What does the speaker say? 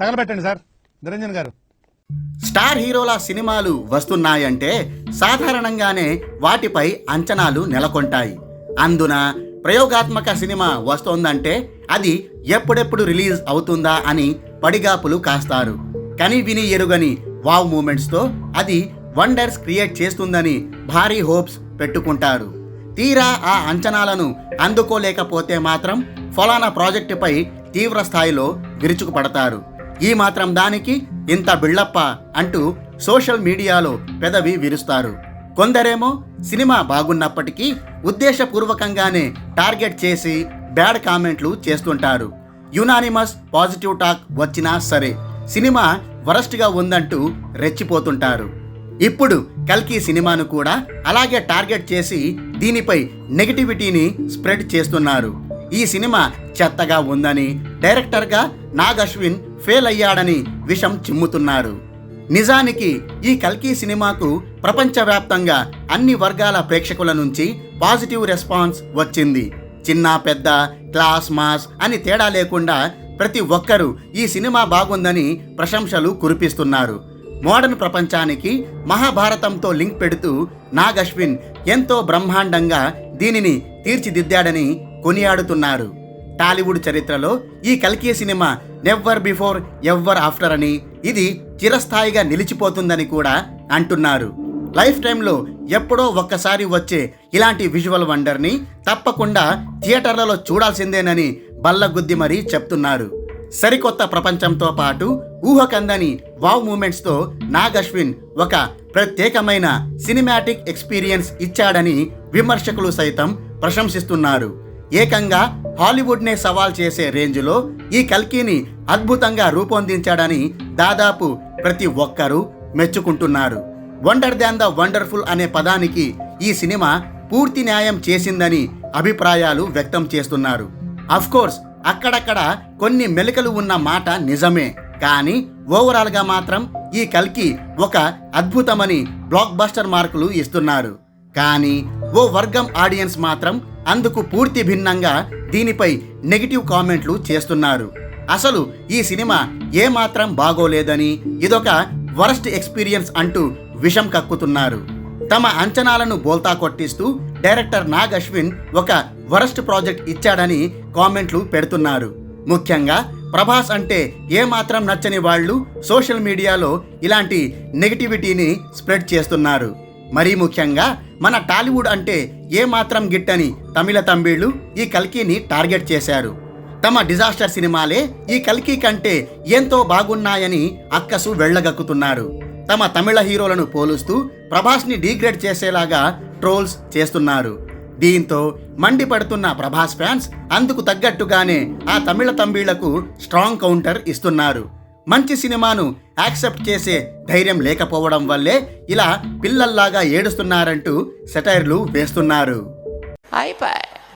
తగలబెట్టండి sir. Niranjan గారు. Star హీరోల సినిమాలు వస్తున్నాయంటే సాధారణంగానే వాటిపై అంచనాలు నెలకొంటాయి. అందున ప్రయోగాత్మక సినిమా వస్తోందంటే అది ఎప్పుడెప్పుడు రిలీజ్ అవుతుందా అని పడిగాపులు కాస్తారు. కని విని ఎరుగని వావ్ మూమెంట్స్తో అది వండర్స్ క్రియేట్ చేస్తుందని భారీ హోప్స్ పెట్టుకుంటారు. తీరా ఆ అంచనాలను అందుకోలేకపోతే మాత్రం ఫలానా ప్రాజెక్టుపై తీవ్ర స్థాయిలో విరుచుకుపడతారు. ఈ మాత్రం దానికి ఇంత బిళ్ళప్ప అంటూ సోషల్ మీడియాలో పెదవి విరుస్తారు. కొందరేమో సినిమా బాగున్నప్పటికీ ఉద్దేశపూర్వకంగానే టార్గెట్ చేసి బ్యాడ్ కామెంట్లు చేస్తుంటారు. యునానిమస్ పాజిటివ్ టాక్ వచ్చినా సరే సినిమా వరస్ట్గా ఉందంటూ రెచ్చిపోతుంటారు. ఇప్పుడు కల్కి సినిమాను కూడా అలాగే టార్గెట్ చేసి దీనిపై నెగిటివిటీని స్ప్రెడ్ చేస్తున్నారు. ఈ సినిమా చెత్తగా ఉందని డైరెక్టర్గా నాగ్ అశ్విన్ ఫెయిల్ అయ్యాడని విషం చిమ్ముతున్నారు నిజానికి ఈ కల్కి సినిమాకు ప్రపంచవ్యాప్తంగా అన్ని వర్గాల ప్రేక్షకుల నుంచి పాజిటివ్ రెస్పాన్స్ వచ్చింది. చిన్న పెద్ద క్లాస్ మాస్ అని తేడా లేకుండా ప్రతి ఒక్కరూ ఈ సినిమా బాగుందని ప్రశంసలు కురిపిస్తున్నారు. మోడర్న్ ప్రపంచానికి మహాభారతంతో లింక్ పెడుతూ నాగ్ అశ్విన్ ఎంతో బ్రహ్మాండంగా దీనిని తీర్చిదిద్దాడని కొనియాడుతున్నారు. టాలీవుడ్ చరిత్రలో ఈ కల్కి cinema never before ever after అని ఇది చిరస్థాయిగా నిలిచిపోతుందని కూడా అంటున్నారు. లైఫ్ టైంలో ఎప్పుడో ఒక్కసారి వచ్చే ఇలాంటి విజువల్ వండర్ని తప్పకుండా థియేటర్లలో చూడాల్సిందేనని బల్లగుద్ది మరీ చెప్తున్నారు. సరికొత్త ప్రపంచంతో పాటు ఊహకందని వావ్ మూమెంట్స్తో నాగ్ అశ్విన్ ఒక ప్రత్యేకమైన సినిమాటిక్ ఎక్స్పీరియన్స్ ఇచ్చాడని విమర్శకులు సైతం ప్రశంసిస్తున్నారు. ఏకంగా హాలీవుడ్నే సవాల్ చేసే రేంజ్లో ఈ కల్కీని అద్భుతంగా రూపొందించాడని దాదాపు ప్రతి ఒక్కరూ మెచ్చుకుంటున్నారు. వండర్ దాన్ ద వండర్ఫుల్ అనే పదానికి ఈ సినిమా పూర్తి న్యాయం చేసిందని అభిప్రాయాలు వ్యక్తం చేస్తున్నారు. అఫ్కోర్స్ అక్కడక్కడ కొన్ని మెలికలు ఉన్న మాట నిజమే కానీ ఓవరాల్గా మాత్రం ఈ కల్కి ఒక అద్భుతమని బ్లాక్ బస్టర్ మార్కులు ఇస్తున్నారు. కానీ ఓ వర్గం ఆడియన్స్ మాత్రం అందుకు పూర్తి భిన్నంగా దీనిపై నెగిటివ్ కామెంట్లు చేస్తున్నారు. అసలు ఈ సినిమా ఏమాత్రం బాగోలేదని ఇదొక వరస్ట్ ఎక్స్పీరియన్స్ అంటూ విషం కక్కుతున్నారు. తమ అంచనాలను బోల్తా కొట్టిస్తూ డైరెక్టర్ నాగ్ అశ్విన్ ఒక వరస్ట్ ప్రాజెక్ట్ ఇచ్చాడని కామెంట్లు పెడుతున్నారు. ముఖ్యంగా ప్రభాస్ అంటే ఏమాత్రం నచ్చని వాళ్ళు సోషల్ మీడియాలో ఇలాంటి నెగిటివిటీని స్ప్రెడ్ చేస్తున్నారు. మరీ ముఖ్యంగా మన టాలీవుడ్ అంటే ఏమాత్రం గిట్టని తమిళ తంబీళ్ళు ఈ కల్కీని టార్గెట్ చేశారు. తమ డిజాస్టర్ సినిమాలే ఈ కల్కి కంటే ఎంతో బాగున్నాయని అక్కసు వెళ్ళగక్కుతున్నారు తమ తమిళ హీరోలను పోలుస్తూ ప్రభాస్ని డీగ్రేడ్ చేసేలాగా ట్రోల్స్ చేస్తున్నారు. దీంతో మండిపడుతున్న ప్రభాస్ ఫ్యాన్స్ అందుకు తగ్గట్టుగానే ఆ తమిళ తంబీళ్ళకు స్ట్రాంగ్ కౌంటర్ ఇస్తున్నారు. మంచి సినిమాను యాక్సెప్ట్ చేసే ధైర్యం లేకపోవడం వల్లే ఇలా పిల్లల్లాగా ఏడుస్తున్నారంటూ సెటైర్లు వేస్తున్నారు. అయిపోయి